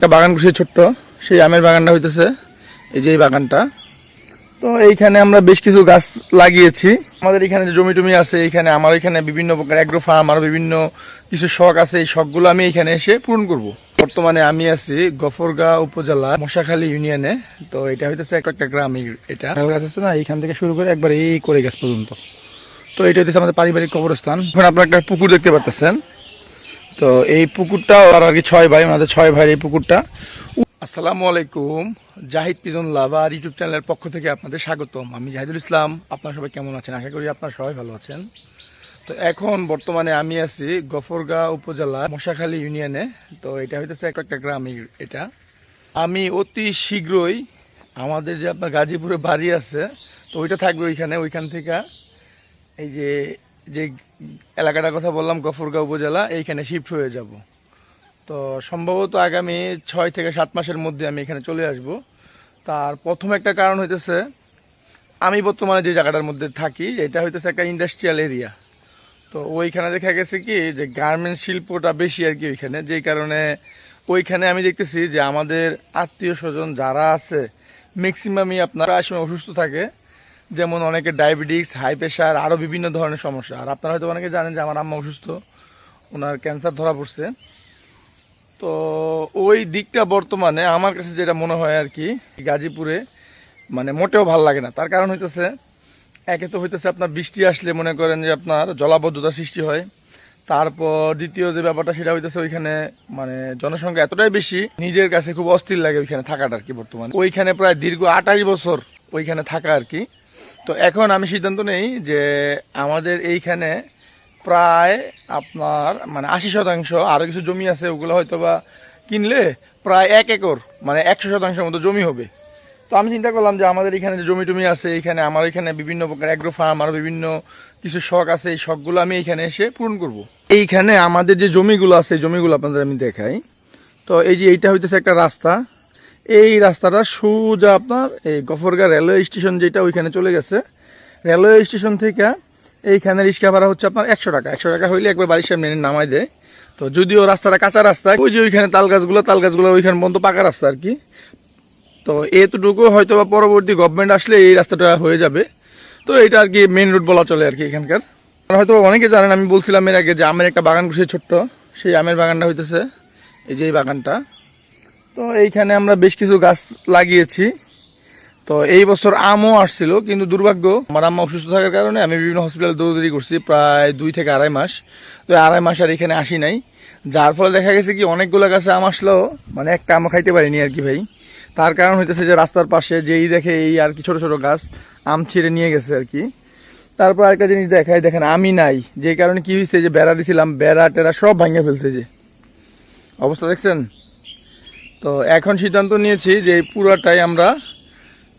একটা বাগান করছি ছোট্ট। সেই আমের বাগানটা হইতেছে। এই যে এই বাগানটা। তো এইখানে আমরা বেশ কিছু গাছ লাগিয়েছি। আমাদের এখানে যে জমি টমি আছে এখানে আমার এখানে বিভিন্ন প্রকার অ্যাগ্রো ফার্ম আর বিভিন্ন কিছু শখ আছে। এই শখগুলো আমি এখানে এসে পূরণ করব। বর্তমানে আমি আছি গফরগাঁ উপজেলা মশাখালী ইউনিয়নে তো এটা হইতেছে একটা একটা গ্রাম এটা। গাছ আছে না এইখান থেকে শুরু করে একবার এই করে গাছ পর্যন্ত। তো এটা হইতেছে আমাদের পারিবারিক কবরস্থান। এখন আপনারা একটা পুকুর দেখতে পাচ্ছেন তো এই পুকুরটা আর আর কি ছয় ভাই আমাদের ছয় ভাইয়ের এই পুকুরটা। আসসালামু আলাইকুম, জাহিদ পিজন লাভার ইউটিউব চ্যানেলের পক্ষ থেকে আপনাদের স্বাগতম। আমি জাহিদুল ইসলাম, আপনারা সবাই কেমন আছেন? আশা করি আপনারা সবাই ভালো আছেন। তো এখন বর্তমানে আমি আছি গফরগাঁ উপজেলা মশাখালী ইউনিয়নে। তো এটা হইতেছে একটা একটা গ্রাম এটা। আমি অতি শীঘ্রই আমাদের যে আপনার গাজীপুরে বাড়ি আছে, তো ওইটা থাকবে ওইখানে, ওইখান থেকে এই যে যে এলাকাটার কথা বললাম, গফরগাঁও উপজেলা, এইখানে শিফট হয়ে যাব। তো সম্ভবত আগামী ছয় থেকে সাত মাসের মধ্যে আমি এখানে চলে আসব। তার প্রথম একটা কারণ হইতেছে, আমি বর্তমানে যে জায়গাটার মধ্যে থাকি, এটা হইতেছে একটা ইন্ডাস্ট্রিয়াল এরিয়া তো ওইখানে দেখা গেছে কি, যে গার্মেন্ট শিল্পটা বেশি আর কি ওইখানে যেই কারণে ওইখানে আমি দেখতেছি যে আমাদের আত্মীয় স্বজন যারা আছে ম্যাক্সিমামই আপনারা আসলে অসুস্থ থাকে। যেমন অনেকে ডায়াবেটিস হাই প্রেশার আরও বিভিন্ন ধরনের সমস্যা। আর আপনারা হয়তো অনেকে জানেন যে আমার আম্মা অসুস্থ, ওনার ক্যান্সার ধরা পড়ছে। তো ওই দিকটা বর্তমানে আমার কাছে যেটা মনে হয় আর কি, গাজীপুরে মানে মোটেও ভালো লাগে না। তার কারণ হইতেছে, একে তো হইতেছে আপনার বৃষ্টি আসলে মনে করেন যে আপনার জলাবদ্ধতা সৃষ্টি হয়। তারপর দ্বিতীয় যে ব্যাপারটা সেটা হইতেছে ওইখানে মানে জনসংখ্যা এতটাই বেশি, নিজের কাছে খুব অস্থির লাগে ওইখানে থাকাটা আর কি বর্তমানে। ওইখানে প্রায় দীর্ঘ আঠাশ বছর ওইখানে থাকা আর কি। তো এখন আমি সিদ্ধান্ত নেই যে আমাদের এইখানে প্রায় আপনার মানে আশি শতাংশ আরও কিছু জমি আছে, ওগুলো হয়তো বা কিনলে প্রায় এক একর মানে একশো শতাংশের মতো জমি হবে। তো আমি চিন্তা করলাম যে আমাদের এখানে যে জমি টমি আছে, এখানে আমার এখানে বিভিন্ন প্রকার অ্যাগ্রো ফার্ম আরও বিভিন্ন কিছু শখ আছে, এই শখগুলো আমি এখানে এসে পূরণ করব। এইখানে আমাদের যে জমিগুলো আছে জমিগুলো আপনাদের আমি দেখাই। তো এই যে এইটা হইতেছে একটা রাস্তা। এই রাস্তাটা সোজা আপনার এই গফরগাঁ রেলওয়ে স্টেশন যেটা ওইখানে চলে গেছে। রেলওয়ে স্টেশন থেকে এইখানে রিক্সা ভাড়া হচ্ছে আপনার একশো টাকা। একশো টাকা হইলে একবার বাড়ির সামনে নামাই দেয়। তো যদিও রাস্তাটা কাঁচা রাস্তা, ওই যে ওইখানে তাল গাছগুলো তাল গাছগুলো ওইখানে পর্যন্ত পাকা রাস্তা আর কি। তো এতটুকু হয়তো বা পরবর্তী গভর্নমেন্ট আসলে এই রাস্তাটা হয়ে যাবে। তো এটা আর কি মেন রুট বলা চলে আর কি এখানকার। হয়তো অনেকে জানেন, আমি বলছিলাম এর আগে যে আমের একটা বাগান করছি ছোট্ট, সেই আমের বাগানটা হইতেছে। এই যে এই বাগানটা। তো এইখানে আমরা বেশ কিছু গাছ লাগিয়েছি। তো এই বছর আমও আসছিল, কিন্তু দুর্ভাগ্য, আমার আম্মা অসুস্থ থাকার কারণে আমি বিভিন্ন হসপিটাল দৌড়দৌড়ি করছি প্রায় দুই থেকে আড়াই মাস। তো আড়াই মাস আর এখানে আসি নাই। যার ফলে দেখা গেছে কি, অনেকগুলো গাছে আম আসলেও মানে একটা আমও খাইতে পারিনি আর কি ভাই। তার কারণ হইতেছে যে রাস্তার পাশে যেই দেখে এই আর কি ছোট ছোট গাছ আম ছিঁড়ে নিয়ে গেছে আর কি। তারপর আরেকটা জিনিস দেখায় দেখেন আমি নাই। যে কারণে কি হয়েছে যে বেড়া দিছিলাম, বেড়া টেরা সব ভাঙে ফেলছে যে। অবস্থা দেখছেন? তো এখন সিদ্ধান্ত নিয়েছি যে পুরাটাই আমরা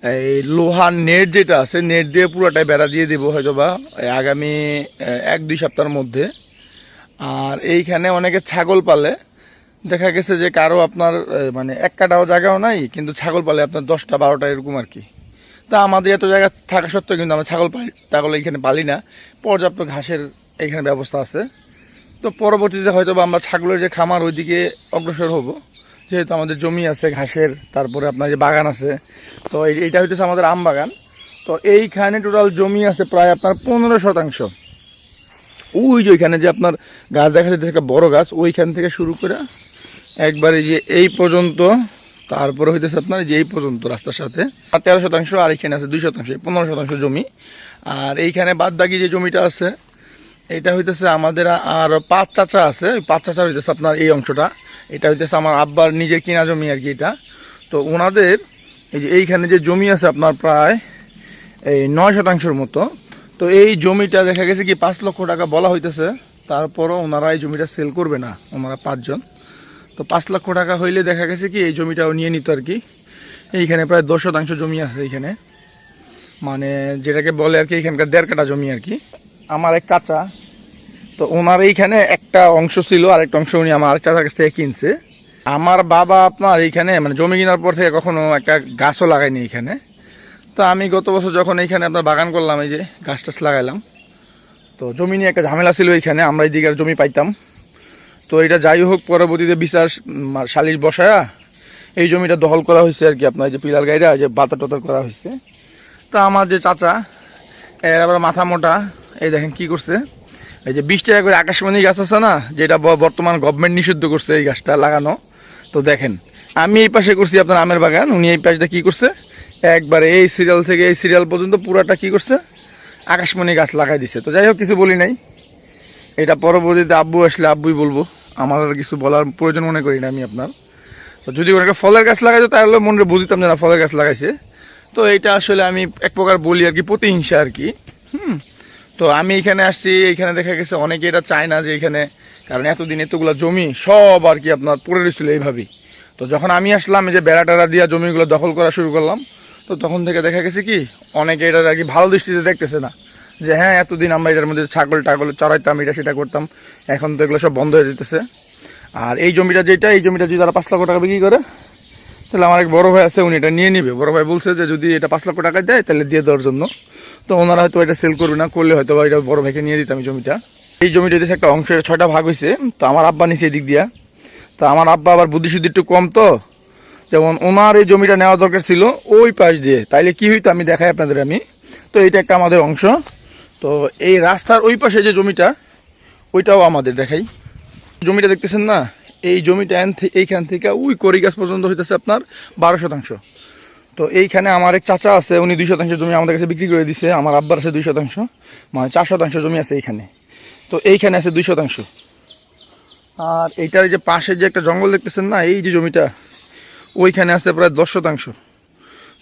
এই লোহার নেট যেটা আছে, নেট দিয়ে পুরোটাই বেড়া দিয়ে দেবো হয়তো বা আগামী এক, দুই সপ্তাহের মধ্যে। আর এইখানে অনেকে ছাগল পালে। দেখা গেছে যে কারও আপনার মানে এক কাটাও জায়গাও নাই, কিন্তু ছাগল পালে আপনার দশটা, বারোটা এরকম আর কি। তা আমাদের এত জায়গা থাকা সত্ত্বেও কিন্তু আমরা ছাগল পালি, ছাগল এইখানে পালি না। পর্যাপ্ত ঘাসের এইখানে ব্যবস্থা আছে। তো পরবর্তীতে হয়তো বা আমরা ছাগলের যে খামার, ওইদিকে অগ্রসর হব। যেহেতু আমাদের জমি আছে, ঘাসের, তারপরে আপনার যে বাগান আছে, তো এই- এইটা হইতেছে আমাদের আম বাগান। তো এইখানে টোটাল জমি আছে প্রায় আপনার পনেরো শতাংশ। ওই যে ওইখানে যে আপনার গাছ দেখা যাচ্ছে, একটা বড় গাছ, ওইখান থেকে শুরু করে একবারে যে এই পর্যন্ত, তারপরে হইতেছে আপনার যে এই পর্যন্ত রাস্তার সাথে, আর তেরো শতাংশ, আর এখানে আছে দুই শতাংশ পনেরো শতাংশ জমি। আর এইখানে বাদ বাকি যে জমিটা আছে, এটা হইতেছে আমাদের আর পাঁচ চাচা আছে, ওই পাঁচ চাচা হইতেছে আপনার এই অংশটা। এটা হইতেছে আমার আব্বার নিজের কিনা জমি আর কি এটা। তো ওনাদের এই যে এইখানে যে জমি আছে আপনার প্রায় এই নয় শতাংশের মতো। তো এই জমিটা দেখা গেছে কি পাঁচ লক্ষ টাকা বলা হইতেছে। তারপরও ওনারা এই জমিটা সেল করবে না, ওনারা পাঁচজন। তো পাঁচ লক্ষ টাকা হইলে দেখা গেছে কি এই জমিটাও নিয়ে নিত আর কি। এইখানে প্রায় দশ শতাংশ জমি আছে এইখানে। মানে যেটাকে বলে আর কি এখানকার দেড় কাটা জমি আর কি। আমার এক চাচা তো ওনার এইখানে একটা অংশ ছিল আর একটা অংশ উনি আমার চাচার কাছ থেকে কিনছে। আমার বাবা আপনার এইখানে মানে জমি কেনার পর থেকে কখনো একটা গাছও লাগায়নি এখানে তো আমি গত বছর যখন এইখানে আপনার বাগান করলাম, এই যে গাছ টাছ লাগাইলাম, তো জমি নিয়ে একটা ঝামেলা ছিল এইখানে, আমরা এইদিকে আর জমি পাইতাম। তো এটা যাই হোক, পরবর্তীতে বিচার সালিশ বসায়া এই জমিটা দখল করা হয়েছে আর কি, আপনার এই যে পিলার গাইরা যে বাতা টতার করা হয়েছে। তো আমার যে চাচা, এর আবার মাথা মোটা, এই দেখেন কি করছে। এই যে বিশ টাকা করে আকাশমণি গাছ আছে না, যেটা বর্তমান গভর্নমেন্ট নিষিদ্ধ করছে এই গাছটা লাগানো, তো দেখেন, আমি এই পাশে করছি আপনার আমের বাগান, উনি এই পাশটা কী করছে? একবারে এই সিরিয়াল থেকে এই সিরিয়াল পর্যন্ত পুরাটা কি করছে? আকাশমণি গাছ লাগাই দিছে। তো যাই হোক, কিছু বলি নাই। এটা পরবর্তীতে আব্বু আসলে আব্বুই বলব। আমার আর কিছু বলার প্রয়োজন মনে করি না আমি আপনার। তো যদি ওনাকে ফলের গাছ লাগাইতো, তাহলে মনে বুঝতাম যে না, ফলের গাছ লাগাইছে। তো এইটা আসলে আমি এক প্রকার বলি আর কি, প্রতিহিংসা আর কি। হুম। তো আমি এখানে আসছি, এখানে দেখা গেছে অনেকে এটা চায় না যে এখানে, কারণ এতদিন এতগুলো জমি সব আর কি আপনার পড়ে রয়েছিল এইভাবেই। তো যখন আমি আসলাম যে বেড়া টেড়া দিয়া জমিগুলো দখল করা শুরু করলাম, তো তখন থেকে দেখা গেছে কি, অনেকে এটা আর কি ভালো দৃষ্টিতে দেখতেছে না। যে হ্যাঁ এতদিন আমরা এটার মধ্যে ছাগল টাগল চড়াইতাম, এটা সেটা করতাম, এখন তো এগুলো সব বন্ধ হয়ে যেতেছে। আর এই জমিটা যেটা, এই জমিটা যদি তারা পাঁচ লক্ষ টাকা বিক্রি করে, তাহলে আমার এক বড় ভাই আছে, উনি এটা নিয়ে নিবে। বড় ভাই বলছে যে যদি এটা পাঁচ লক্ষ টাকা দেয়, তাহলে দিয়ে দেওয়ার জন্য। তো ওনারা হয়তো এটা সেল করবে না, করলে হয়তো বা এটা বড় ভাইকে নিয়ে দিতাম এই জমিটা। এই জমিটা হচ্ছে একটা অংশের ছয়টা ভাগ হয়েছে তো আমার আব্বা নিচে এদিক দিয়া। তো আমার আব্বা আবার বুদ্ধি শুদ্ধি একটু কম তো। যেমন ওনার এই জমিটা নেওয়া দরকার ছিল ওই পাশ দিয়ে। তাইলে কি হইতো আমি দেখাই আপনাদের আমি। তো এটা একটা আমাদের অংশ। তো এই রাস্তার ওই পাশে যে জমিটা, ওইটাও আমাদের দেখাই। জমিটা দেখতেছেন না? এই জমিটা এইখান থেকে ওই করি গাছ পর্যন্ত হইতেছে আপনার বারো শতাংশ। তো এইখানে আমার এক চাচা আছে, উনি দুই শতাংশ জমি আমাদের কাছে বিক্রি করে দিছে, আমার আব্বার আছে দুই শতাংশ মানে চার শতাংশ জমি আছে এইখানে। তো এইখানে আছে দুই শতাংশ। আর এইটার যে পাশে যে একটা জঙ্গল দেখতেছেন না, এই যে জমিটা, ওইখানে আছে প্রায় দশ শতাংশ।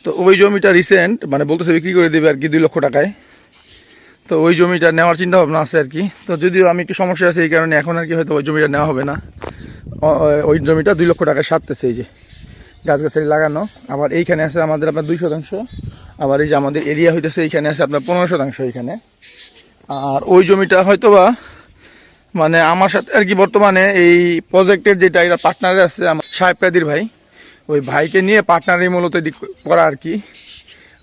তো ওই জমিটা রিসেন্ট মানে বলতেছে বিক্রি করে দেবে আর কি দুই লক্ষ টাকায়। তো ওই জমিটা নেওয়ার চিন্তা ভাবনা আছে আর কি। তো যদিও আমি একটু সমস্যা আছে এই কারণে এখন আর কি হয়তো ওই জমিটা নেওয়া হবে না। ওই জমিটা দুই লক্ষ টাকায় সারতেছে এই যে। গাছগাছালি লাগানো। আবার এইখানে আছে আমাদের আপনার দুই শতাংশ। আবার এই যে আমাদের এরিয়া হইতেছে, এইখানে আছে আপনার পনেরো শতাংশ এইখানে। আর ওই জমিটা হয়তো বা মানে আমার সাথে আর কি বর্তমানে এই প্রজেক্টের যেটা, এটা পার্টনারে আছে আমার সাহেব কাদির ভাই। ওই ভাইকে নিয়ে পার্টনারই মূলত এদিক করা আর কি।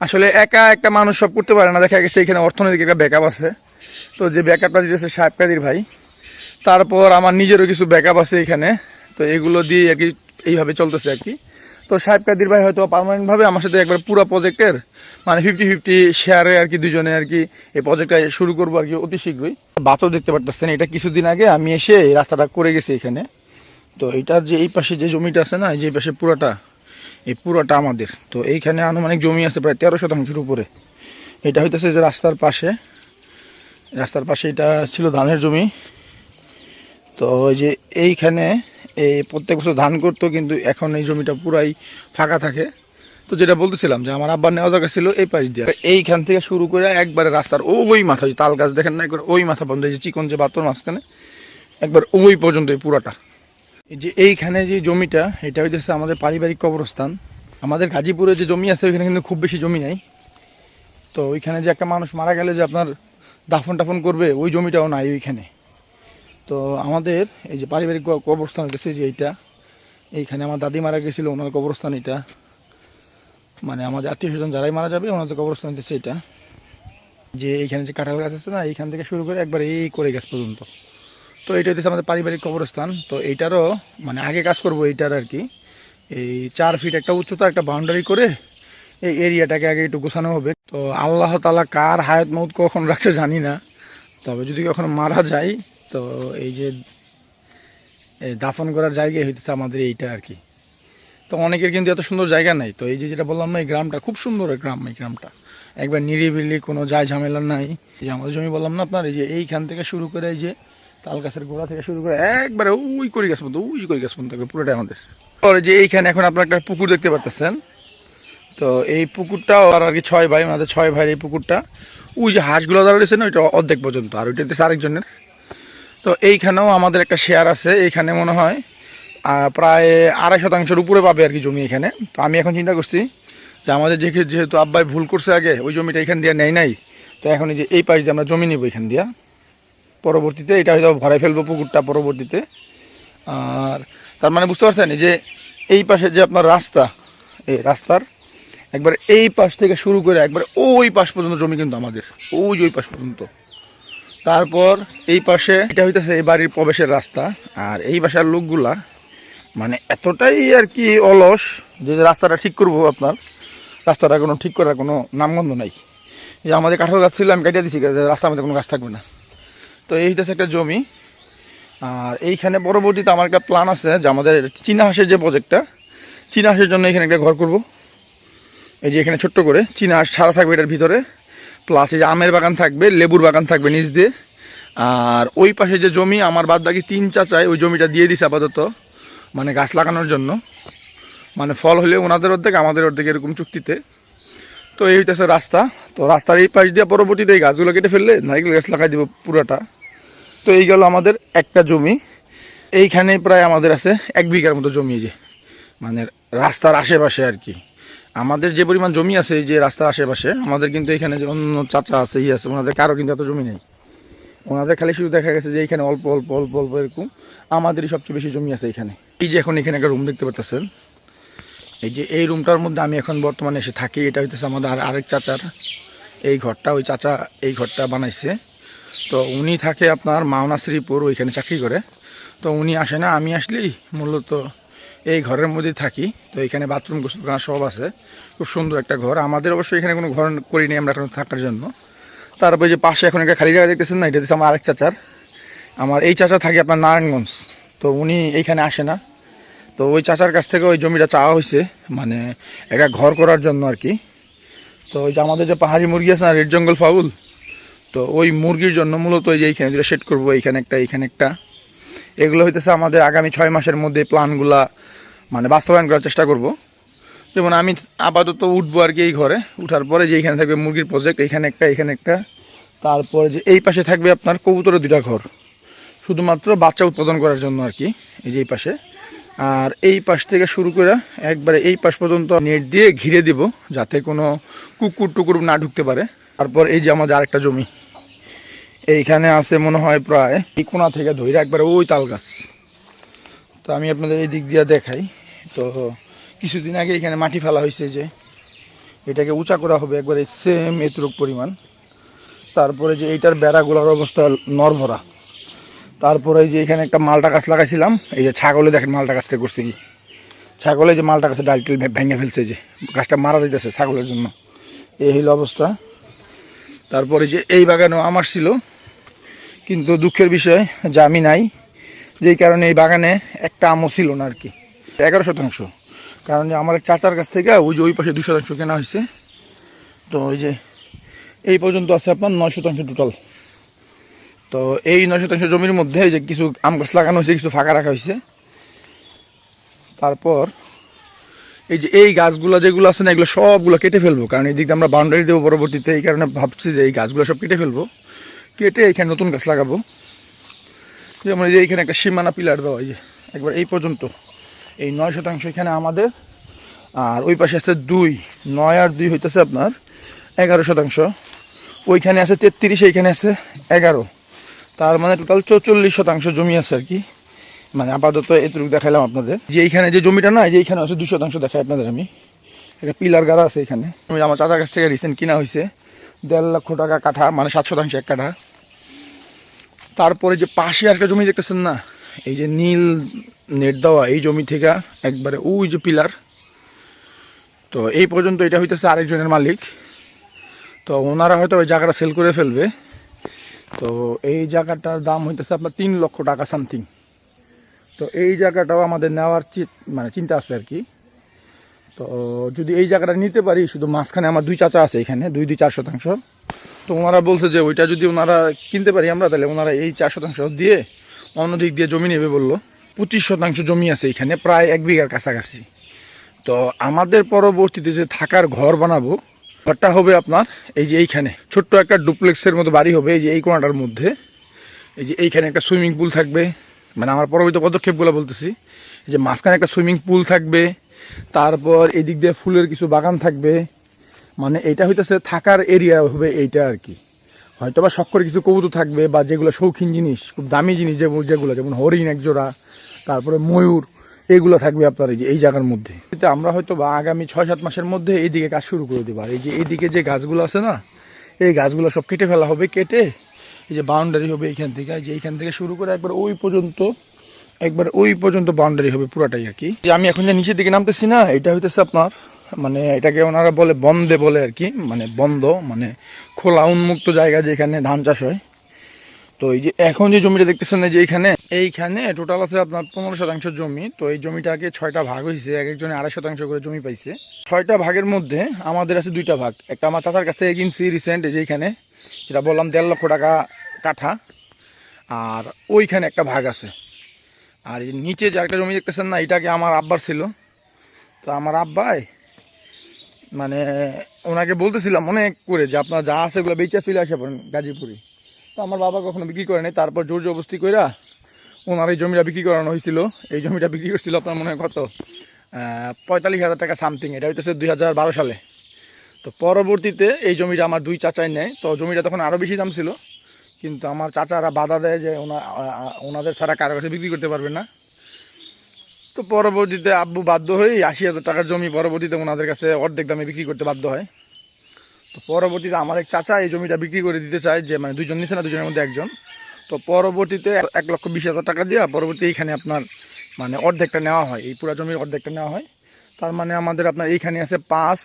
আসলে একা একটা মানুষ সব করতে পারে না। দেখা গেছে এখানে অর্থনৈতিক একটা ব্যাকআপ আছে। তো যে ব্যাকআপটা দিতেছে সাহেব কাদির ভাই, তারপর আমার নিজেরও কিছু ব্যাকআপ আছে এখানে তো এগুলো দিয়ে আর কি এইভাবে চলতেছে আর কি। তো সাহেব কাদির ভাই হয়তো পার্মানেন্টভাবে আমার সাথে একবার পুরো প্রজেক্টের মানে ফিফটি ফিফটি শেয়ারে আর কি দুজনে আর কি এই প্রজেক্টটা শুরু করব আর কি অতি শীঘ্রই। বাতও দেখতে পারতেছেন, এটা কিছুদিন আগে আমি এসে এই রাস্তাটা করে গেছি এখানে। তো এটার যে এই পাশে যে জমিটা আছে না যে পাশে পুরোটা, এই পুরোটা আমাদের। তো এইখানে আনুমানিক জমি আছে প্রায় তেরো শতাংশের উপরে। এটা হইতেছে যে রাস্তার পাশে রাস্তার পাশে এটা ছিল ধানের জমি। তো ওই যে এইখানে এই প্রত্যেক বছর ধান করতো, কিন্তু এখন এই জমিটা পুরাই ফাঁকা থাকে। তো যেটা বলতেছিলাম যে আমার আব্বার নেওয়া দরকার ছিল এই পাশ দিয়ে। এইখান থেকে শুরু করে একবারে রাস্তার ওই মাথা তাল গাছ দেখেন না, একবার ওই মাথা বন্ধ যে চিকন যে বাতর মাঝখানে, একবার ওই পর্যন্ত এই পুরাটা। এই যে এইখানে যে জমিটা, এটা হইতেছে আমাদের পারিবারিক কবরস্থান। আমাদের গাজীপুরে যে জমি আছে, ওইখানে কিন্তু খুব বেশি জমি নাই। তো ওইখানে যে একটা মানুষ মারা গেলে যে আপনার দাফন টাফন করবে, ওই জমিটাও নাই ওইখানে। তো আমাদের এই যে পারিবারিক কবরস্থান হইতেছে যে এইটা, এইখানে আমার দাদি মারা গেছিল, ওনার কবরস্থান এটা। মানে আমাদের আত্মীয় স্বজন যারাই মারা যাবে, ওনাদের কবরস্থান হইতেছে এটা। যে এইখানে যে কাঁঠাল গাছ আছে না, এইখান থেকে শুরু করে একবার এই করে গাছ পর্যন্ত। তো এটা হচ্ছে আমাদের পারিবারিক কবরস্থান। তো এইটারও মানে আগে কাজ করব এইটার আর কি। এই চার ফিট একটা উচ্চতা, একটা বাউন্ডারি করে এই এরিয়াটাকে আগে একটু গোছানো হবে। তো আল্লাহ তালা কার হায়াত মৌত কখন রাখছে জানি না। তবে যদি কখনো মারা যায় তো এই যে দাফন করার জায়গা হইতেছে আমাদের এইটা আর কি। তো অনেকের কিন্তু এত সুন্দর জায়গা নাই। তো এই যে যেটা বললাম না, এই গ্রামটা খুব সুন্দর গ্রাম, এই গ্রামটা। একবার নিরিবিলি কোনো যায় ঝামেলা নাই যে আমাদের জমি বললাম না আপনার, এই যে এইখান থেকে শুরু করে এই যে তাল গাছের গোড়া থেকে শুরু করে একবারে ওই করি গাছ পর্যন্ত, ওই করি গাছ পর্যন্ত পুরোটাই আমাদের। পরে যে এইখানে এখন আপনার একটা পুকুর দেখতে পারতেছেন, তো এই পুকুরটাও আর আর কি ছয় ভাই ওনাদের ছয় ভাইয়ের এই পুকুরটা, ওই যে হাঁসগুলো দাঁড়া রয়েছে না, ওইটা অর্ধেক পর্যন্ত, আর ওইটা হচ্ছে আরেকজনের। তো এইখানেও আমাদের একটা শেয়ার আছে, এইখানে মনে হয় প্রায় আড়াই শতাংশের উপরে পাবে আর কি জমি এখানে। তো আমি এখন চিন্তা করছি যে আমাদের যে যেহেতু আব্বাই ভুল করছে আগে, ওই জমিটা এখান দিয়ে নেয় নাই, তো এখন এই যে এই পাশ দিয়ে আমরা জমি নিব এখান দিয়া। পরবর্তীতে এটা হয়তো ভরাই ফেলব পুকুরটা পরবর্তীতে। আর তার মানে বুঝতে পারছেন যে এই পাশে যে আপনার রাস্তা এই রাস্তার, একবার এই পাশ থেকে শুরু করে একবার ওই পাশ পর্যন্ত জমি কিন্তু আমাদের, ওই যে ওই পাশ পর্যন্ত। তারপর এই পাশে এটা হইতেছে এই বাড়ির প্রবেশের রাস্তা। আর এই বাসার লোকগুলা মানে এতটাই আর কি অলস যে রাস্তাটা ঠিক করব আপনার। রাস্তাটা কোনো ঠিক করার কোনো নামগন্ধ নাই। যে আমাদের কাঁঠাল গাছ ছিল, আমি কাটিয়ে দিচ্ছি রাস্তার মধ্যে কোনো গাছ থাকবে না। তো এই হইতেছে একটা জমি। আর এইখানে পরবর্তীতে আমার একটা প্ল্যান আছে যে আমাদের চীনা হাঁসের যে প্রজেক্টটা চীনা হাঁসের জন্য এখানে একটা ঘর করব। এই যে এখানে ছোট্ট করে, চীনা হাঁস ছাড়া থাকবে এটার ভিতরে। প্লাস এই যে আমের বাগান থাকবে, লেবুর বাগান থাকবে নিচ দিয়ে। আর ওই পাশে যে জমি, আমার বাদ বাকি তিন চাচায় ওই জমিটা দিয়ে দিছে আপাতত মানে গাছ লাগানোর জন্য। মানে ফল হলে ওনাদের অর্ধেক, আমাদের অর্ধেক এরকম চুক্তিতে। তো এই হইতেছে রাস্তা। তো রাস্তার এই পাশ দিয়ে পরবর্তীতে এই গাছগুলো কেটে ফেললে নারিকেল গাছ লাগাই দিব পুরোটা। তো এই গেল আমাদের একটা জমি। এইখানে প্রায় আমাদের আছে এক বিঘার মতো জমি যে। মানে রাস্তার আশেপাশে আর কি। আমাদের যে পরিমাণ জমি আছে যে রাস্তার আশেপাশে, আমাদের কিন্তু এখানে যে অন্য চাচা আছে, ই আছে, ওনাদের কারও কিন্তু এত জমি নেই। ওনাদের খালি শুধু দেখা গেছে যে এখানে অল্প অল্প অল্প অল্প এরকম আমাদেরই সবচেয়ে বেশি জমি আছে এখানে। এই যে এখন এখানে একটা রুম দেখতে পাচ্ছেন এই যে এই রুমটার মধ্যে আমি এখন বর্তমানে এসে থাকি, এটা হইতেছে আমাদের আর আরেক চাচার। এই ঘরটা, ওই চাচা এই ঘরটা বানাইছে। তো উনি থাকে আপনার মাওনা শ্রীপুর, ওইখানে চাকরি করে। তো উনি আসে না, আমি আসলেই মূলত এই ঘরের মধ্যে থাকি। তো এখানে বাথরুম, গোসলখানা সব আছে। খুব সুন্দর একটা ঘর। আমাদের অবশ্যই এখানে কোনো ঘর করিনি আমরা এখন থাকার জন্য। তারপরে যে পাশে এখন একটা খালি জায়গা দেখতেছেন না? এটা হচ্ছে আমার আরেক চাচার। আমার এই চাচা থাকে আপনার নারায়ণগঞ্জ। তো উনি এইখানে আসে না। তো ওই চাচার কাছ থেকে ওই জমিটা চাওয়া হয়েছে। মানে একটা ঘর করার জন্য আর কি। তো ওই যে আমাদের যে পাহাড়ি মুরগি আছে না, রেড জঙ্গল ফাউল? তো ওই মুরগির জন্য মূলত ওই যে এইখানে যেটা সেট করব। এইখানে একটা এইখানে একটা। এগুলো হইতেছে আমাদের আগামী ছয় মাসের মধ্যে প্ল্যানগুলা মানে বাস্তবায়ন করার চেষ্টা করব। যেমন আমি আপাতত উঠবো আর কি এই ঘরে, উঠার পরে যে এইখানে থাকবে মুরগির প্রজেক্ট এইখানে একটা, এখানে একটা। তারপরে যে এই পাশে থাকবে আপনার কবুতরের দুটা ঘর। শুধুমাত্র বাচ্চা উৎপাদন করার জন্য আর কি, এই যে এই পাশে। আর এই পাশ থেকে শুরু করে একবারে এই পাশ পর্যন্ত নেট দিয়ে ঘিরে দিব, যাতে কোনো কুকুর টুকুর না ঢুকতে পারে। তারপর এই যে আমাদের আরেকটা জমি, এইখানে আছে মনে হয় প্রায় কোনা থেকে ধরে একবারে ওই তাল গাছ। তো আমি আপনাদের এই দিক দিয়ে দেখাই। তো কিছুদিন আগে এখানে মাটি ফেলা হয়েছে যে এটাকে উঁচা করা হবে একবারে সেম এতটুক পরিমাণ। তারপরে যে এইটার বেড়াগুলোর অবস্থা নরভরা। তারপরে যে এখানে একটা মালটা গাছ লাগাইছিলাম, এই যে ছাগলে দেখেন মালটা গাছটা করছে কি? ছাগলে যে মালটা গাছে ডালটিল ভেঙে ফেলছে যে, গাছটা মারা যাইতেছে ছাগলের জন্য। এই হইল অবস্থা। তারপরে যে এই বাগানও আমার ছিল, কিন্তু দুঃখের বিষয় যে আমি নাই। যেই কারণে এই বাগানে একটা আমও ছিল না আর কি। এগারো শতাংশ। কারণ আমার চাচার কাছ থেকে ওই যে ওই পাশে দুই শতাংশ কেনা হয়েছে। তো ওই যে এই পর্যন্ত আছে আপনার নয় শতাংশ টোটাল তো এই নয় শতাংশ জমির মধ্যে যে কিছু আম গাছ লাগানো হয়েছে, কিছু ফাঁকা রাখা হয়েছে। তারপর এই যে এই গাছগুলো যেগুলো আছে না, এগুলো সবগুলো কেটে ফেলব। কারণ এই দিক দিয়ে আমরা বাউন্ডারি দেবো পরবর্তীতে। এই কারণে ভাবছি যে এই গাছগুলো সব কেটে ফেলব। কেটে এখানে নতুন গাছ লাগাবো। যেমন এই যে এইখানে একটা সীমানা পিলার দেওয়া, এই যে একবার এই পর্যন্ত। এই নয় শতাংশ এখানে আমাদের। আর ওই পাশে আছে দুই, নয় আর দুই হইতেছে আপনার এগারো শতাংশ। ওইখানে আছে তেত্রিশ, এইখানে আছে এগারো। তার মানে টোটাল চৌচল্লিশ শতাংশ জমি আছে আর কি। মানে আপাতত এতটুকু দেখাইলাম আপনাদের। যে এইখানে যে জমিটা না যে এইখানে আছে দুই শতাংশ দেখাই আপনাদের আমি। একটা পিলার গাড়া আছে এখানে। আমার চাচার কাছ থেকে রিসেন্ট কিনা হয়েছে দেড় লক্ষ টাকা কাঠা মানে সাত শতাংশ এক কাঠা। তারপরে যে পাশে একটা জমি দেখতেছেন না? এই যে নীল নেট দেওয়া এই জমি থেকে একবারে ওই যে পিলার। তো এই পর্যন্ত এটা হইতেছে আরেকজনের মালিক। তো ওনারা হয়তো ওই জায়গাটা সেল করে ফেলবে। তো এই জায়গাটার দাম হইতেছে আপনার তিন লক্ষ টাকা সামথিং তো এই জায়গাটাও আমাদের নেওয়ার মানে চিন্তা আছে আর কি। তো যদি এই জায়গাটা নিতে পারি, শুধু মাঝখানে আমার দুই চাচা আছে এখানে, দুই দুই চার শতাংশ। তো ওনারা বলছে যে ওইটা যদি ওনারা কিনতে পারি আমরা, তাহলে ওনারা এই চার শতাংশ দিয়ে অন্য দিক দিয়ে জমি নেবে বলল। পঁচিশ শতাংশ জমি আছে এখানে, প্রায় এক বিঘার কাছাকাছি। তো আমাদের পরবর্তীতে যে থাকার ঘর বানাবো, ঘরটা হবে আপনার এই যে এইখানে। ছোট্ট একটা ডুপ্লেক্সের মতো বাড়ি হবে এই যে এই কোনাটার মধ্যে। এই যে এইখানে একটা সুইমিং পুল থাকবে। মানে আমার পরবর্তী পদক্ষেপগুলো বলতেছি যে মাঝখানে একটা সুইমিং পুল থাকবে। তারপর এদিক দিয়ে ফুলের কিছু বাগান থাকবে। মানে এটা হইতেছে থাকার এরিয়া হবে এইটা আর কি হয়তো বা শখ কিছু কবুতর থাকবে বা যেগুলো শৌখিন জিনিস, খুব দামি জিনিস যেগুলো, যেমন হরিণ এক জোড়া, তারপরে ময়ূর, এগুলো থাকবে আপনার এই যে এই জায়গার মধ্যে। আমরা হয়তো বা আগামী ছয় সাত মাসের মধ্যে এইদিকে কাজ শুরু করে দেবো। আর এই যে এইদিকে যে গাছগুলো আছে না, এই গাছগুলো সব কেটে ফেলা হবে, কেটে এই যে বাউন্ডারি হবে এইখান থেকে। যে এইখান থেকে শুরু করে একবার ওই পর্যন্ত, একবার ওই পর্যন্ত বাউন্ডারি হবে পুরাটাই আর কি। যে আমি এখন যে নিচের দিকে নামতেছি না, এটা হইতেছে আপনার মানে এটাকে ওনারা বলে বন্দে বলে আর কি মানে বন্ধ মানে খোলা উন্মুক্ত জায়গা যেখানে ধান চাষ হয়। তো এই যে এখন যে জমিটা দেখতেছেন যে এইখানে এইখানে টোটাল আছে আপনার পনেরো শতাংশ জমি। তো এই জমিটাকে ছয়টা ভাগ হয়েছে, এক একজনে আড়াই শতাংশ করে জমি পাইছে। ছয়টা ভাগের মধ্যে আমাদের আছে দুইটা ভাগ। একটা আমার চাচার কাছ থেকে কিনছি রিসেন্ট এই যে এইখানে, যেটা বললাম দেড় লক্ষ টাকা কাঠা। আর ওইখানে একটা ভাগ আছে। আর নিচে যে একটা জমি দেখতেছেন না, এটাকে আমার আব্বার ছিল। তো আমার আব্বাই মানে ওনাকে বলতেছিলাম অনেক করে যে, আপনার যা আছে এগুলো বেচা ফেলে আসে পড়েন গাজীপুরে। তো আমার বাবা কখনো বিক্রি করে নাই, তারপর জোর জবস্তি কইরা ওনার এই জমিটা বিক্রি করানো হয়েছিল এই জমিটা বিক্রি করছিল আপনার মনে হয় কত? পঁয়তাল্লিশ হাজার টাকা সামথিং, এটা হইতেছে দুই হাজার বারো সালে। তো পরবর্তীতে এই জমিটা আমার দুই চাচাই নেয়। তো জমিটা তখন আরও বেশি দাম ছিল, কিন্তু আমার চাচারা বাধা দেয় যে, ওনা ওনাদের ছাড়া কারও কাছে বিক্রি করতে পারবে না। তো পরবর্তীতে আব্বু বাধ্য হয়ে আশি হাজার টাকার জমি পরবর্তীতে ওনাদের কাছে অর্ধেক দামে বিক্রি করতে বাধ্য হয়। তো পরবর্তীতে আমার এক চাচা এই জমিটা বিক্রি করে দিতে চায় যে মানে দুজন নিচ্ছে না, দুজনের মধ্যে একজন। তো পরবর্তীতে এক- এক লক্ষ বিশ হাজার টাকা দিয়ে পরবর্তী এইখানে আপনার মানে অর্ধেকটা নেওয়া হয়। এই পুরো জমির অর্ধেকটা নেওয়া হয়। তার মানে আমাদের আপনার এইখানে আছে পাঁচ,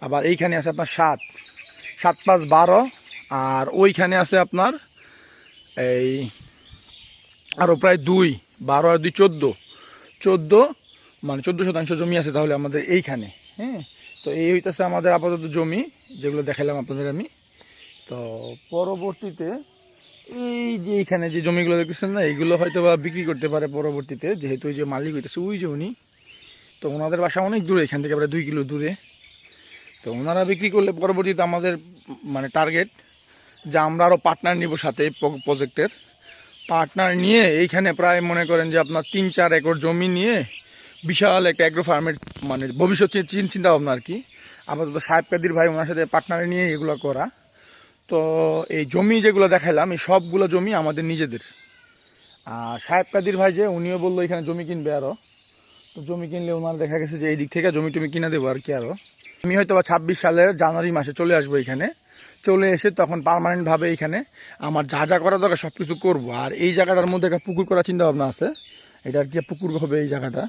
আবার এইখানে আছে আপনার সাত। সাত পাঁচ বারো, আর ওইখানে আছে আপনার এই আরও প্রায় দুই, বারো আর দুই চোদ্দ। চোদ্দ মানে চোদ্দ শতাংশ জমি আছে তাহলে আমাদের এইখানে হ্যাঁ? তো এই হইতেছে আমাদের আপাতত জমি, যেগুলো দেখালাম আপনাদের আমি। তো পরবর্তীতে এই যে এইখানে যে জমিগুলো দেখতেছেন না এইগুলো হয়তো বা বিক্রি করতে পারে পরবর্তীতে, যেহেতু ওই যে মালিক হইতেছে ওই যে উনি। তো ওনাদের বাসা অনেক দূরে, এখান থেকে প্রায় দুই কিলো দূরে। তো ওনারা বিক্রি করলে পরবর্তীতে আমাদের মানে টার্গেট যে আমরা আরও পার্টনার নিব সাথে প্রজেক্টের পার্টনার নিয়ে এইখানে প্রায় মনে করেন যে আপনার তিন, চার একর জমি নিয়ে বিশাল একটা অ্যাগ্রো ফার্মের মানে ভবিষ্যৎ চিন্তা ভাবনা আর কি। আপাতত সাহেব কাদির ভাই ওনার সাথে পার্টনার নিয়ে এগুলো করা। তো এই জমি যেগুলো দেখাইলাম, এই সবগুলো জমি আমাদের নিজেদের। আর সাহেব কাদির ভাই যে, উনিও বলল এখানে জমি কিনবে আরও তো জমি কিনলে ওনার দেখা গেছে যে এই দিক থেকে জমি টমি কিনে দেবো আর কি আরও আমি হয়তো বা ছাব্বিশ সালের জানুয়ারি মাসে চলে আসব এখানে। চলে এসে তখন পার্মানেন্টভাবে এখানে আমার যা যা করা দরকার সব কিছু করব। আর এই জায়গাটার মধ্যে একটা পুকুর করার চিন্তা ভাবনা আছে। এটা আর কি পুকুর হবে এই জায়গাটা।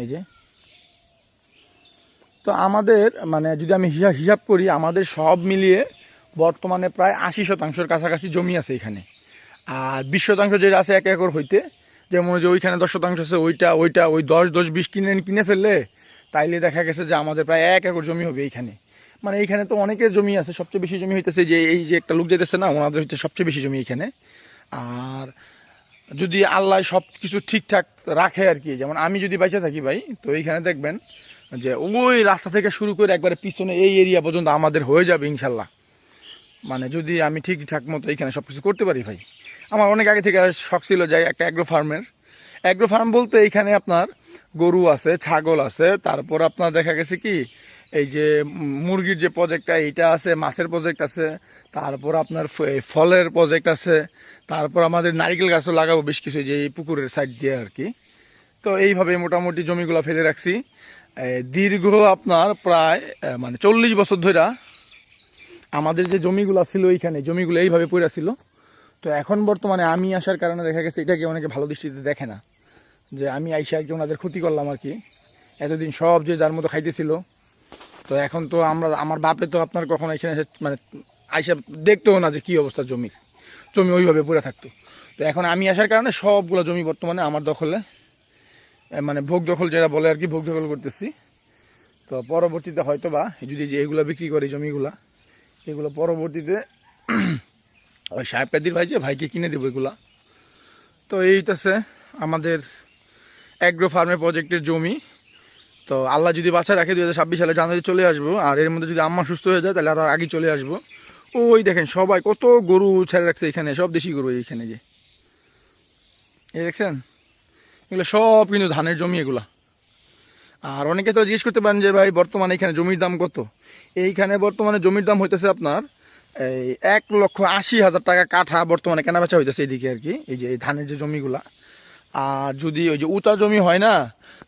এই যে। তো আমাদের মানে যদি আমি হিসাব হিসাব করি, আমাদের সব মিলিয়ে বর্তমানে প্রায় আশি শতাংশের কাছাকাছি জমি আছে এখানে। আর বিশ শতাংশ যেটা আছে এক একর হইতে, যেমন যে ওইখানে দশ শতাংশ আছে, ওইটা ওইটা ওই দশ দশ, বিশ কিনে কিনে ফেললে, তাইলে দেখা গেছে যে আমাদের প্রায় এক একর জমি হবে এইখানে। মানে এইখানে তো অনেকের জমি আছে, সবচেয়ে বেশি জমি হইতেছে যে এই যে একটা লোক যেতেছে না, ওনাদের হইতে সবচেয়ে বেশি জমি এখানে। আর যদি আল্লাহ সব কিছু ঠিকঠাক রাখে আর কি, যেমন আমি যদি বাইচে থাকি ভাই, তো এইখানে দেখবেন যে ওই রাস্তা থেকে শুরু করে একবারে পিছনে এই এরিয়া পর্যন্ত আমাদের হয়ে যাবে ইনশাল্লাহ। মানে যদি আমি ঠিকঠাক মতো এইখানে সব কিছু করতে পারি ভাই। আমার অনেক আগে থেকে শখ ছিল যে একটা অ্যাগ্রো ফার্মের অ্যাগ্রো ফার্ম বলতে এইখানে আপনার গরু আছে, ছাগল আছে, তারপর আপনার দেখা গেছে কি এই যে মুরগির যে প্রজেক্টটা এইটা আছে, মাছের প্রজেক্ট আছে, তারপর আপনার ফলের প্রজেক্ট আছে, তারপর আমাদের নারিকেল গাছও লাগাবো বেশ কিছু যে এই পুকুরের সাইড দিয়ে আর কি। তো এইভাবে মোটামুটি জমিগুলো ফেলে রাখছি। দীর্ঘ আপনার প্রায় মানে চল্লিশ বছর ধরে আমাদের যে জমিগুলো ছিল এইখানে, জমিগুলো এইভাবে পড়ে ছিল। তো এখন বর্তমানে আমি আসার কারণে দেখা গেছে এটাকে অনেকে ভালো দৃষ্টিতে দেখে না। যে আমি আইসা একজন ওনাদের ক্ষতি করলাম আর কি। এতদিন সব যে যার মতো খাইতেছিল তো এখন তো আমরা, আমার বাপে তো আপনার কখনো এখানে এসে মানে আইসা দেখতেও না যে কী অবস্থা জমির। জমি ওইভাবে পড়ে থাকতো। তো এখন আমি আসার কারণে সবগুলো জমি বর্তমানে আমার দখলে মানে ভোগ দখল যেটা বলে আর কি, ভোগ দখল করতেছি। তো পরবর্তীতে হয়তো বা যদি যে এগুলো বিক্রি করে জমিগুলা, এগুলো পরবর্তীতে ওই সাহেব কাদির ভাই যে, ভাইকে কিনে দেবো এগুলা। তো এইটাছে আমাদের অ্যাগ্রো ফার্মের প্রজেক্টের জমি। তো আল্লাহ যদি বাচ্চা রাখে দু হাজার ছাব্বিশ সালে জানুয়ারি চলে আসব, আর এর মধ্যে যদি আম্মা সুস্থ হয়ে যায়, তাহলে আরও আগে চলে আসব। ওই দেখেন সবাই কত গরু ছেড়ে রাখছে এখানে, সব দেশি গরু এইখানে যে। এই দেখছেন? এগুলো সব কিন্তু ধানের জমি এগুলা। আর অনেকে তো জিজ্ঞেস করতে পারেন যে, ভাই, বর্তমানে এখানে জমির দাম কত? এইখানে বর্তমানে জমির দাম হইতেছে আপনার, এই এক লক্ষ আশি হাজার টাকা কাঠা বর্তমানে কেনা বেচা হইতেছে এইদিকে আর কি, এই যে এই ধানের যে জমিগুলা। আর যদি ওই যে উঁচা জমি হয় না,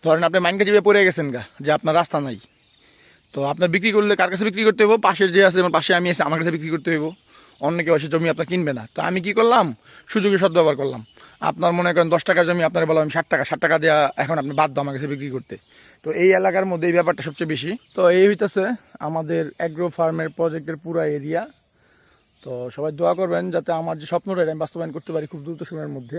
ধরেন আপনি মাইনকা জিবে পড়ে গেছেন গা, যে আপনার রাস্তা নাই, তো আপনার বিক্রি করলে কার কাছে বিক্রি করতে হইব? পাশের যে আছে আমার পাশে আমি আছি, আমার কাছে বিক্রি করতে হইব। অন্য কেউ এসে জমি আপনার কিনবে না। তো আমি কি করলাম? সুযোগের সদ্ব্যবহার করলাম। আপনার মনে করেন দশ টাকার জমি আপনার বললাম ষাট টাকা ষাট টাকা দেওয়া এখন আপনি বাধ্য আমার কাছে বিক্রি করতে। তো এই এলাকার মধ্যে এই ব্যাপারটা সবচেয়ে বেশি। তো এই হইতেছে আমাদের অ্যাগ্রো ফার্মের প্রজেক্টের পুরো এরিয়া তো সবাই দোয়া করবেন যাতে আমার যে স্বপ্নটা আমি বাস্তবায়ন করতে পারি খুব দ্রুত সময়ের মধ্যে।